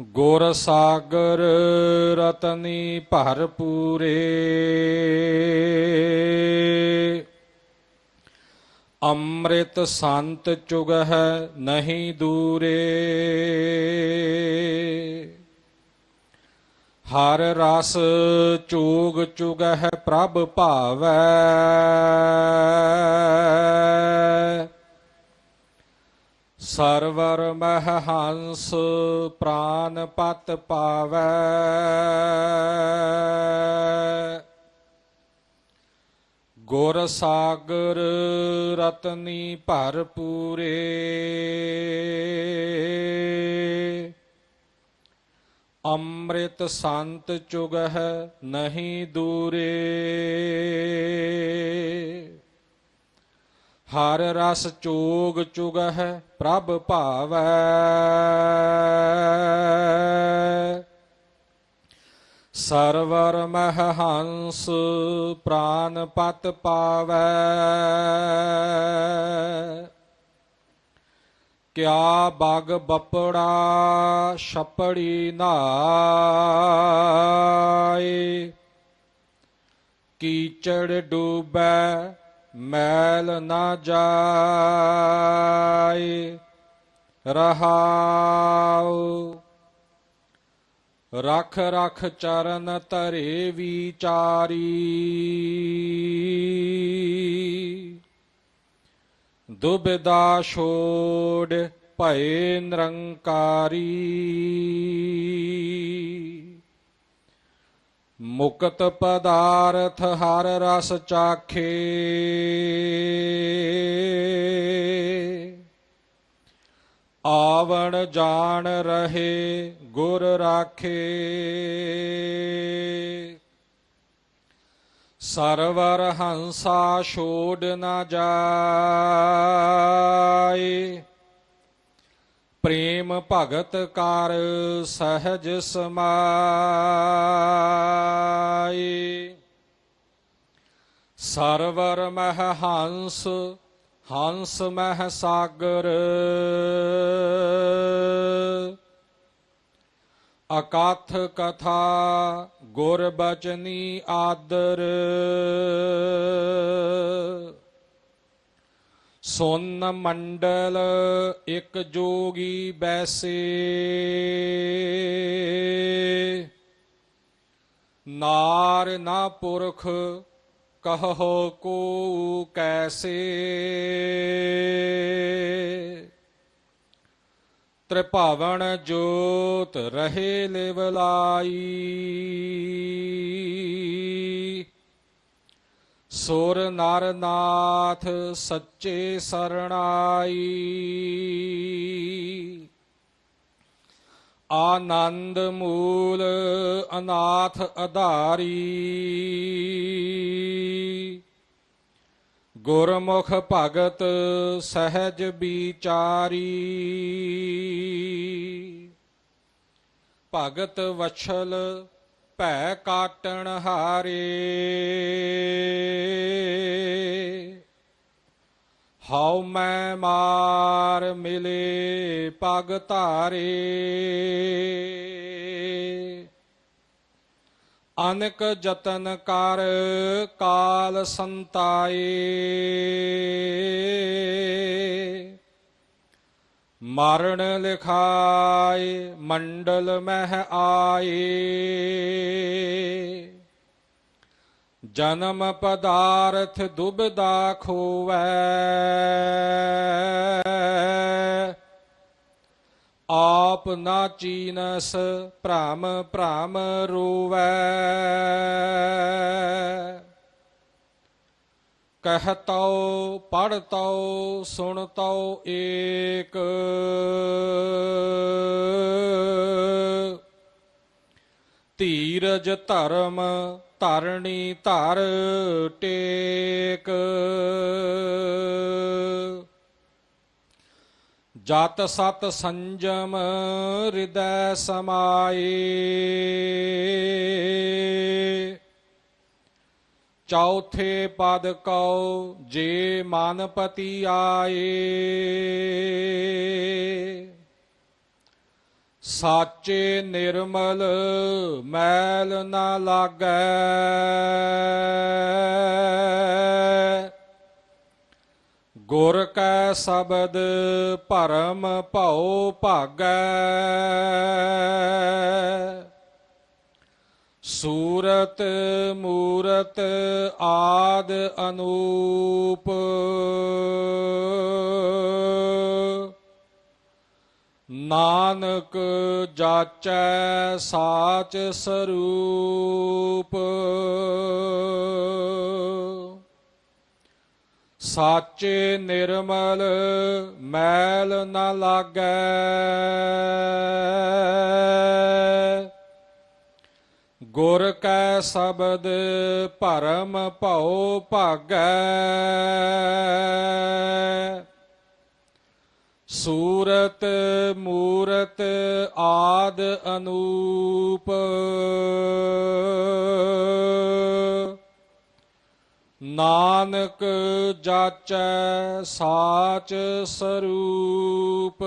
ਗੁਰ ਸਾਗਰ ਰਤਨੀ ਭਰਪੂਰੇ। ਅੰਮ੍ਰਿਤ ਸੰਤ ਚੁਗਹਿ ਨਹੀਂ ਦੂਰੇ। ਹਰ ਰਸ ਚੂਗ ਚੁਗਹਿ ਪ੍ਰਭ ਭਾਵੈ। ਸਰਵਰ ਮਹ ਹੰਸ ਪ੍ਰਾਨ ਪਤ ਪਾਵੈ। ਗੁਰ ਸਾਗਰ ਰਤਨੀ ਭਰਪੂਰੇ ਅੰਮ੍ਰਿਤ ਸੰਤ ਚੁਗਹਿ ਨਹੀਂ ਦੂਰੇ। ਹਰ ਰਸ ਚੋਗ ਚੁਗਹਿ ਪ੍ਰਭ ਭਾਵੈ। ਸਰਵਰ ਮਹ ਹੰਸ ਪ੍ਰਾਨ ਪਤ ਪਾਵੈ। ਕਿਆ ਬਗ ਬਪੜਾ ਛਪੜੀ ਨਾਏ ਕੀਚੜ ਡੂਬੈ ਮੈਲ ਨਾ ਜਾਏ ਰਹਾਉ। ਰਖ ਰਖ ਚਰਨ ਧਰੇ ਵਿਚਾਰੀ। ਦੁਬਿਦਾ ਛੋੜ ਭਏ ਨਿਰੰਕਾਰੀ। ਮੁਕਤ ਪਦਾਰਥ ਹਰ ਰਸ ਚਾਖੇ। ਆਵਣ ਜਾਣ ਰਹੇ ਗੁਰ ਰਾਖੇ। ਸਰਵਰ ਹੰਸਾ ਛੋੜ ਨਾ ਜਾ ਪ੍ਰੇਮ ਭਗਤ ਕਰ ਸਹਜ ਸਮਾਏ ਸਰਵਰ ਮਹ ਹੰਸ ਹੰਸ ਮਹ ਸਾਗਰ ਅਕਾਥ ਕਥਾ, ਗੁਰ ਬਚਨੀ ਆਦਰ। ਸੁਨ ਮੰਡਲ ਇਕ ਜੋਗੀ ਬੈਸੇ। ਨਾਰ ਨਾ ਪੁਰਖ ਕਹੋ ਕੋ ਕੈਸੇ। ਤ੍ਰਿਭਾਵਨ ਜੋਤ ਰਹੇ ਲਿਵਲਾਈ। ਸੁਰ ਨਰ ਨਾਥ ਸੱਚੇ ਸਰਣਾਈ। ਆਨੰਦ ਮੂਲ ਅਨਾਥ ਅਧਾਰੀ। ਗੁਰਮੁਖ ਭਗਤ ਸਹਿਜ ਵਿਚਾਰੀ। ਭਗਤ ਵਛਲ ਭੈ ਕਾਟਣ ਹਾਰੇ। ਹਉ ਮੈਂ ਮਾਰ ਮਿਲੇ ਪਗ ਧਾਰੇ। ਅਨਕ ਜਤਨ ਕਰ ਕਾਲ ਸੰਤਾਏ। ਮਰਨ ਲਿਖਾਏ, ਮੰਡਲ ਮਹਿ ਆਏ। ਜਨਮ ਪਦਾਰਥ ਦੁਬਦਾ ਖੋਵੈ। ਆਪ ਨਾ ਚੀਨਸ ਭ੍ਰਮ ਭ੍ਰਮ ਰੋਵੈ। ਕਹਤਉ ਪੜਤਉ ਸੁਣਤਉ ਏਕ। ਧੀਰਜ ਧਰਮ ਧਰਣੀ ਧਰ ਟੇਕ। ਜਤ ਸਤ ਸੰਜਮ ਹਿਰਦੈ ਸਮਾਏ। ਚੌਥੇ ਪਦ ਕਉ ਜੇ ਮਨਪਤੀ ਆਏ। ਸਾਚੇ ਨਿਰਮਲ ਮੈਲ ਨਾ ਲਾਗੈ। ਗੁਰ ਕੈ ਸ਼ਬਦ ਭਰਮ ਭਉ ਭਾਗੈ। ਸੂਰਤ ਮੂਰਤ ਆਦ ਅਨੂਪ। ਨਾਨਕ ਜਾਚੈ ਸਾਚ ਸਰੂਪ। ਸਾਚੇ ਨਿਰਮਲ ਮੈਲ ਨਾ ਲਾਗੈ। ਗੁਰ ਕੈ ਸ਼ਬਦ ਭਰਮ ਭਉ ਭਾਗੈ। ਸੂਰਤ ਮੂਰਤ ਆਦ ਅਨੂਪ। ਨਾਨਕ ਜਾਚੈ ਸਾਚ ਸਰੂਪ।